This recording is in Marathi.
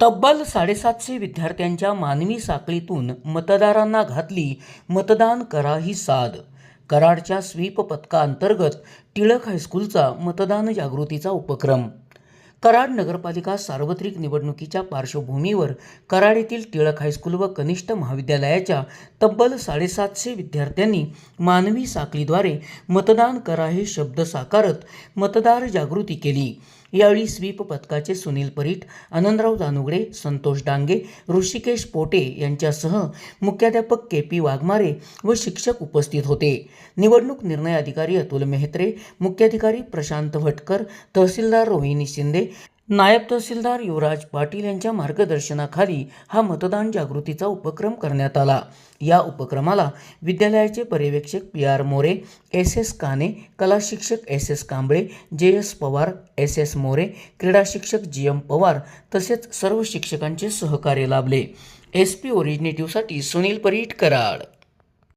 तब्बल साडेसातशे विद्यार्थ्यांच्या मानवी साखळीतून मतदारांना घातली मतदान करा ही साद. कराडच्या स्वीप पथकाअंतर्गत टिळक हायस्कूलचा मतदान जागृतीचा उपक्रम. कराड नगरपालिका सार्वत्रिक निवडणुकीच्या पार्श्वभूमीवर कराड येथील टिळक हायस्कूल व कनिष्ठ महाविद्यालयाच्या तब्बल साडेसातशे विद्यार्थ्यांनी मानवी साखळीद्वारे मतदान करा हे शब्द साकारत मतदार जागृती केली. यावेळी स्वीप पथकाचे सुनील परीट आनंदराव जानुगडे संतोष डांगे ऋषिकेश पोटे यांच्यासह मुख्याध्यापक के पी वाघमारे व शिक्षक उपस्थित होते. निवडणूक निर्णय अधिकारी अतुल मेहत्रे मुख्याधिकारी प्रशांत भटकर तहसीलदार रोहिणी शिंदे नायब तहसीलदार युवराज पाटील यांच्या मार्गदर्शनाखाली हा मतदान जागृतीचा उपक्रम करण्यात आला. या उपक्रमाला विद्यालयाचे पर्यवेक्षक P R More S S Kane कला शिक्षक S S Kamble J S Pawar S S More क्रीडा शिक्षक जी एम पवार तसेच सर्व शिक्षकांचे सहकार्य लाभले. एस पी ओरिजिनेटिव्हसाठी सुनील परीट कराड.